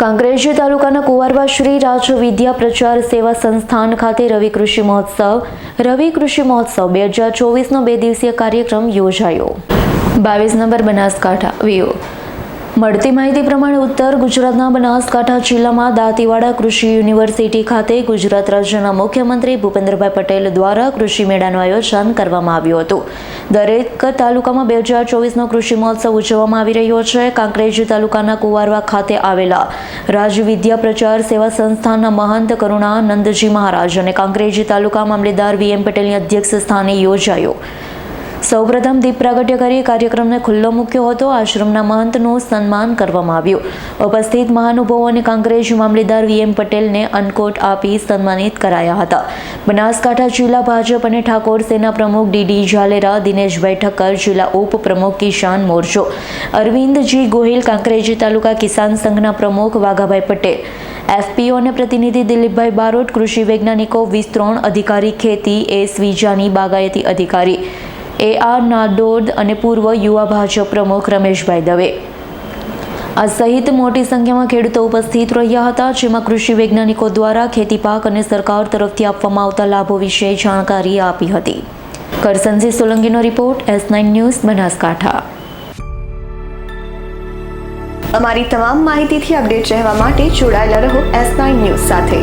કાંકરેજ તાલુકાના કુવારવા શ્રી રાજ્ય વિદ્યા પ્રચાર સેવા સંસ્થાન ખાતે રવિ કૃષિ મહોત્સવ. રવિ કૃષિ મહોત્સવ બે હજાર ચોવીસનો બે દિવસીય કાર્યક્રમ યોજાયો. બાવીસ નંબર બનાસકાંઠા, વિયો. મળતી માહિતી પ્રમાણે ઉત્તર ગુજરાતના બનાસકાંઠા જિલ્લામાં દાંતીવાડા કૃષિ યુનિવર્સિટી ખાતે ગુજરાત રાજ્યના મુખ્યમંત્રી ભૂપેન્દ્રભાઈ પટેલ દ્વારા કૃષિ મેળાનું આયોજન કરવામાં આવ્યું હતું. દરેક તાલુકામાં બે હજાર ચોવીસનો કૃષિ મહોત્સવ ઉજવવામાં આવી રહ્યો છે. કાંકરેજ તાલુકાના કુવારવા ખાતે આવેલા રાજવિદ્યા પ્રચાર સેવા સંસ્થાના મહંત કરુણાનંદજી મહારાજ અને કાંકરેજ તાલુકા મામલેદાર વીએમ પટેલની અધ્યક્ષ સ્થાને યોજાયો. સૌપ્રથમ દીપ પ્રાગટ્ય કરી કાર્યક્રમને ખુલ્લો મૂક્યો હતો. આશ્રમના મહંતનું સન્માન કરવામાં આવ્યું. ઉપસ્થિત મહાનુભાવો અને કાંકરેજ મામલેદાર વીએમ પટેલને અનકોટ આપી સન્માનિત કરાયા હતા. બનાસકાંઠા જિલ્લા ભાજપ અને ઠાકોર સેના પ્રમુખ ડીડી ઝાલેરા, દિનેશભાઈ ઠક્કર જિલ્લા ઉપપ્રમુખ કિસાન મોરચો. અરવિંદજી ગોહિલ કાંકરેજી તાલુકા કિસાન સંઘના પ્રમુખ વાઘાભાઈ પટેલ. એફપીઓ અને પ્રતિનિધિ દિલીપભાઈ બારોટ, કૃષિ વૈજ્ઞાનિકો વિસ્તરણ અધિકારી ખેતી એસ વિજાની બાગાયતી અધિકારી. એ આર નાડોદ અને પૂર્વ યુવા ભાજપ પ્રમુખ રમેશભાઈ દવે. આ સહિત મોટી સંખ્યામાં ખેડૂતો ઉપસ્થિત રહ્યા હતા, જેમાં કૃષિ વૈજ્ઞાનિકો દ્વારા ખેતી પાક અને સરકાર તરફથી આપવામાં આવતા લાભો વિશે જાણકારી આપી હતી. Karsanji સોલંકીનો report, S nine news, Banaskantha. અમારી તમામ માહિતીથી અપડેટ રહેવા માટે જોડાયેલા રહો એસ નાઇન ન્યૂઝ સાથે.